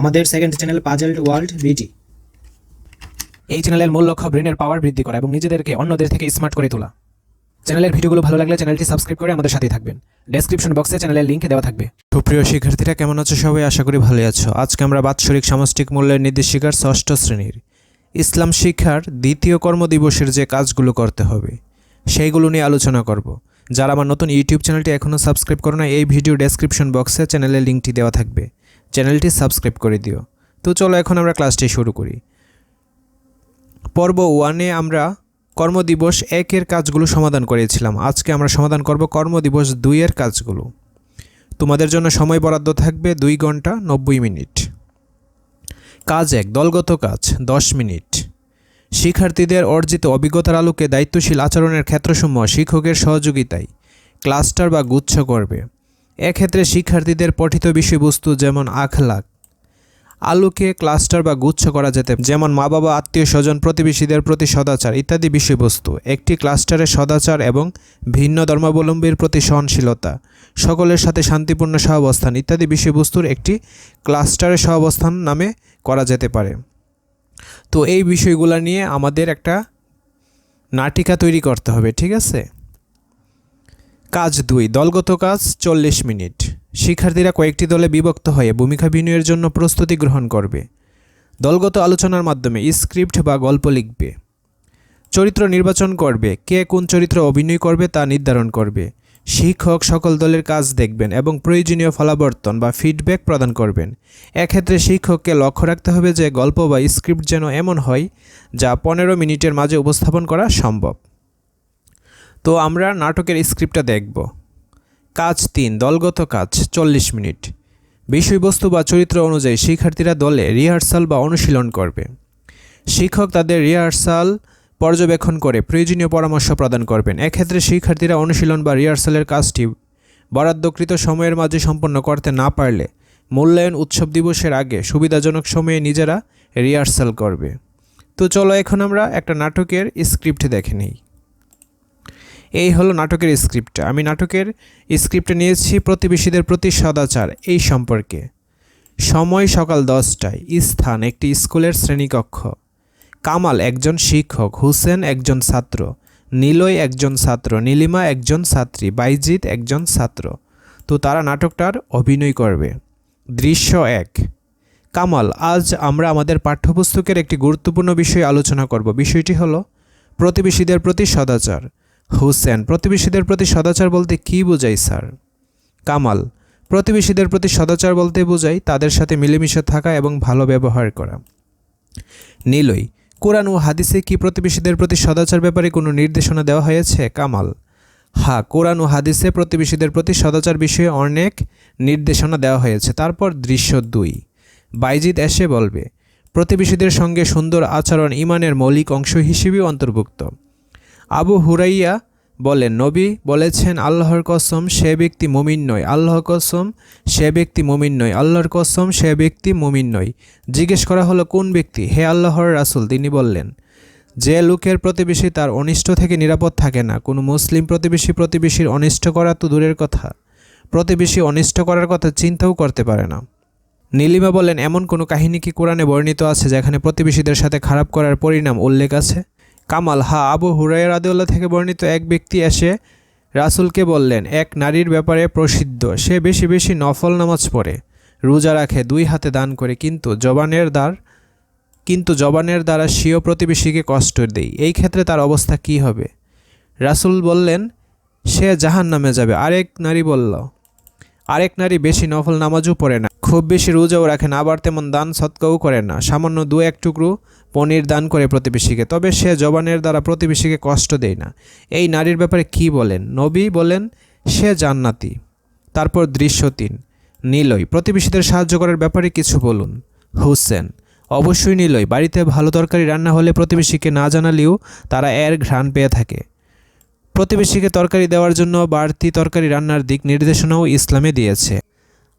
আমাদের second channel puzzle world বিটি এই চ্যানেলের মূল লক্ষ্য ব্রেনের পাওয়ার বৃদ্ধি করা এবং নিজেদেরকে অন্যদের থেকে স্মার্ট করে তোলা। চ্যানেলের ভিডিওগুলো ভালো লাগলে চ্যানেলটি সাবস্ক্রাইব করে আমাদের সাথেই থাকবেন। ডেসক্রিপশন বক্সে চ্যানেলের লিঙ্ক দেওয়া থাকবে। সুপ্রিয় শিক্ষার্থীরা, কেমন আছো সবাই? আশা করি ভালোই আছো। আজকে আমরা বাৎসরিক সামষ্টিক মূল্যের নির্দেশিকার ষষ্ঠ শ্রেণির। ইসলাম শিক্ষার দ্বিতীয় কর্মদিবসের যে কাজগুলো করতে হবে, সেইগুলো নিয়ে আলোচনা করব। যারা আমার নতুন ইউটিউব চ্যানেলটি এখনও সাবস্ক্রাইব করো না এই ভিডিও ডেসক্রিপশন বক্সে চ্যানেলের লিঙ্কটি দেওয়া থাকবে। চ্যানেলটি সাবস্ক্রাইব করে দিও। তো চলো এখন আমরা ক্লাসটি শুরু করি। পর্ব ওয়ানে আমরা কর্মদিবস একের কাজগুলো সমাধান করেছিলাম। আজকে আমরা সমাধান করব কর্মদিবস দুইয়ের কাজগুলো। তোমাদের জন্য সময় বরাদ্দ থাকবে দুই ঘণ্টা নব্বই মিনিট। কাজ এক, দলগত কাজ, দশ মিনিট। শিক্ষার্থীদের অর্জিত অভিজ্ঞতার আলোকে দায়িত্বশীল আচরণের ক্ষেত্রসমূহ শিক্ষকের সহযোগিতায় ক্লাস্টার বা গুচ্ছ করবে। এক্ষেত্রে শিক্ষার্থীদের পঠিত বিষয়বস্তু যেমন আখলাক আলোকে ক্লাস্টার বা গুচ্ছ করা যেতে যেমন মা বাবা, আত্মীয় স্বজন, প্রতিবেশীদের প্রতি সদাচার ইত্যাদি বিষয়বস্তু। একটি ক্লাস্টারে সদাচার এবং ভিন্ন ধর্মাবলম্বীর প্রতি সহনশীলতা, সকলের সাথে শান্তিপূর্ণ সহাবস্থান ইত্যাদি বিষয়বস্তুর একটি ক্লাস্টারে সহাবস্থান নামে করা যেতে পারে। তো এই বিষয়গুলো নিয়ে আমাদের একটা নাটিকা তৈরি করতে হবে, ঠিক আছে? কাজ দুই, দলগত কাজ চল্লিশ মিনিট। শিক্ষার্থীরা কয়েকটি দলে বিভক্ত হয়ে ভূমিকা বিনয়ের জন্য প্রস্তুতি গ্রহণ করবে। দলগত আলোচনার মাধ্যমে স্ক্রিপ্ট বা গল্প লিখবে। চরিত্র নির্বাচন করবে, কে কোন চরিত্র অভিনয় করবে তা নির্ধারণ করবে। শিক্ষক সকল দলের কাজ দেখবেন এবং প্রয়োজনীয় ফলাবর্তন বা ফিডব্যাক প্রদান করবেন। এক্ষেত্রে শিক্ষককে লক্ষ্য রাখতে হবে যে গল্প বা স্ক্রিপ্ট যেন এমন হয় যা পনেরো মিনিটের মাঝে উপস্থাপন করা সম্ভব। তো আমরা নাটকের স্ক্রিপ্টটা দেখব। কাজ তিন, দলগত কাজ, চল্লিশ মিনিট। বিষয়বস্তু বা চরিত্র অনুযায়ী শিক্ষার্থীরা দলে রিহার্সাল বা অনুশীলন করবে। শিক্ষক তাদের রিহার্সাল পর্যবেক্ষণ করে প্রয়োজনীয় পরামর্শ প্রদান করবেন। এক্ষেত্রে শিক্ষার্থীরা অনুশীলন বা রিহার্সালের কাজটি বরাদ্দকৃত সময়ের মাঝে সম্পন্ন করতে না পারলে মূল্যায়ন উৎসব দিবসের আগে সুবিধাজনক সময়ে নিজেরা রিহার্সাল করবে। তো চলো এখন আমরা একটা নাটকের স্ক্রিপ্ট দেখে নিই। এই হলো নাটকের স্ক্রিপ্ট আমি নাটকের স্ক্রিপ্টে নিয়েছি প্রতিবেশীদের প্রতি সদাচার এই সম্পর্কে। সময় সকাল দশটায়। স্থান, একটি স্কুলের শ্রেণীকক্ষ। কামাল একজন শিক্ষক, হুসেন একজন ছাত্র, নীলয় একজন ছাত্র, নীলিমা একজন ছাত্রী, বাইজিৎ একজন ছাত্র। তো তারা নাটকটার অভিনয় করবে। দৃশ্য এক। কামাল, আজ আমরা আমাদের পাঠ্যপুস্তকের একটি গুরুত্বপূর্ণ বিষয় আলোচনা করব। বিষয়টি হলো, প্রতিবেশীদের প্রতি সদাচার। হুসেন, প্রতিবেশীদের প্রতি সদাচার বলতে কী বোঝাই, স্যার? কামাল, প্রতিবেশীদের প্রতি সদাচার বলতে বোঝাই তাদের সাথে মিলেমিশে থাকা এবং ভালো ব্যবহার করা। নীলই কোরআন ও হাদিসে কি প্রতিবেশীদের প্রতি সদাচার ব্যাপারে কোনো নির্দেশনা দেওয়া হয়েছে? কামাল হ্যাঁ কোরআন ও হাদিসে প্রতিবেশীদের প্রতি সদাচার বিষয়ে অনেক নির্দেশনা দেওয়া হয়েছে। তারপর দৃশ্য দুই, বাইজিদ এসে বলবে, প্রতিবেশীদের সঙ্গে সুন্দর আচরণ ইমানের মৌলিক অংশ হিসেবেও অন্তর্ভুক্ত। আবু হুরাইয়া বলেন, নবী বলেছেন, আল্লাহর কসম, সে ব্যক্তি মুমিন নয়। আল্লাহর কসম, সে ব্যক্তি মুমিন নয়। আল্লাহর কসম, সে ব্যক্তি মুমিন নয়। জিজ্ঞেস করা হলো, কোন ব্যক্তি? হে আল্লাহর রাসুল, তিনি বললেন, যে লোকের প্রতিবেশী তার অনিষ্ট থেকে নিরাপদ থাকে না। কোনো মুসলিম প্রতিবেশী প্রতিবেশীর অনিষ্ট করা তো দূরের কথা। প্রতিবেশী অনিষ্ট করার কথা চিন্তাও করতে পারে না। নীলিমা বলেন, এমন কোনো কাহিনী কি কোরআনে বর্ণিত আছে, যেখানে প্রতিবেশীদের সাথে খারাপ করার পরিণাম উল্লেখ আছে? কামাল, হা, আবু হুরাইয়া রাদিউল্লাহ থেকে বর্ণিত এক ব্যক্তি এসে রাসূলকে বললেন, এক নারীর ব্যাপারে প্রসিদ্ধ, সে বেশি বেশি নফল নামাজ পড়ে, রোজা রাখে, দুই হাতে দান করে, কিন্তু জবানের দ্বার, কিন্তু জবানের দ্বারা স্বীয় প্রতিবেশীকে কষ্ট দেই এই ক্ষেত্রে তার অবস্থা কী হবে? রাসূল বললেন, সে জাহান নামে যাবে। আরেক নারী বলল আরেক নারী বেশি নফল নামাজও পড়ে না। খুব বেশি রোজাও রাখে না, আবার তেমন দান সৎকাও করে না। সামান্য দু এক টুকরো পনির দান করে প্রতিবেশীকে, তবে সে জবানের দ্বারা প্রতিবেশীকে কষ্ট দেয় না। এই নারীর ব্যাপারে কি বলেন? নবী বলেন, সে জান্নাতি। তারপর দৃশ্য তিন নীলই প্রতিবেশীদের সাহায্য করার ব্যাপারে কিছু বলুন। হুসেন, অবশ্যই নীলই বাড়িতে ভালো তরকারি রান্না হলে প্রতিবেশীকে না জানালেও তারা এর ঘ্রাণ পেয়ে থাকে। প্রতিবেশীকে তরকারি দেওয়ার জন্য বাড়তি তরকারি রান্নার দিক নির্দেশনাও ইসলামে দিয়েছে।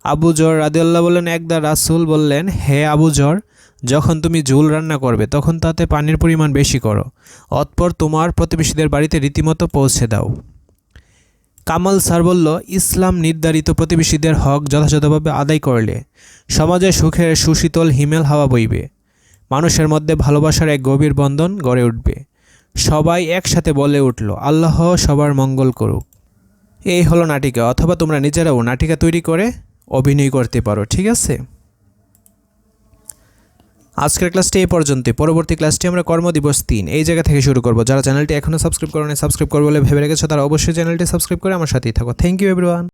আবু জর রাদিউল্লাহ বললেন একদা রাসুল বললেন, হে আবু জর, যখন তুমি ঝুল রান্না করবে, তখন তাতে পানির পরিমাণ বেশি করো। অতপর তোমার প্রতিবেশীদের বাড়িতে রীতিমতো পৌঁছে দাও। কামাল স্যার বলল, ইসলাম নির্ধারিত প্রতিবেশীদের হক যথাযথভাবে আদায় করলে সমাজে সুখের, সুশীতল, হিমেল হাওয়া বইবে। মানুষের মধ্যে ভালোবাসার এক গভীর বন্ধন গড়ে উঠবে। সবাই একসাথে বলে উঠল, আল্লাহ সবার মঙ্গল করুক। এই হলো নাটিকা, অথবা তোমরা নিজেরাও নাটিকা তৈরি করে অভিনয় করতে পারো, ঠিক আছে? আজকের ক্লাসটি এই পর্যন্ত পরবর্তী ক্লাসটি আমরা কর্মদিবস তিন, এই জায়গা থেকে শুরু করব। যারা চ্যানেলটি এখনও সাবস্ক্রাইব করেনি, সাবস্ক্রাইব করবে বলে ভেবে রেখেছো, তারা অবশ্যই চ্যানেলটি সাবস্ক্রাইব করে আমার সাথেই থাকো। Thank you everyone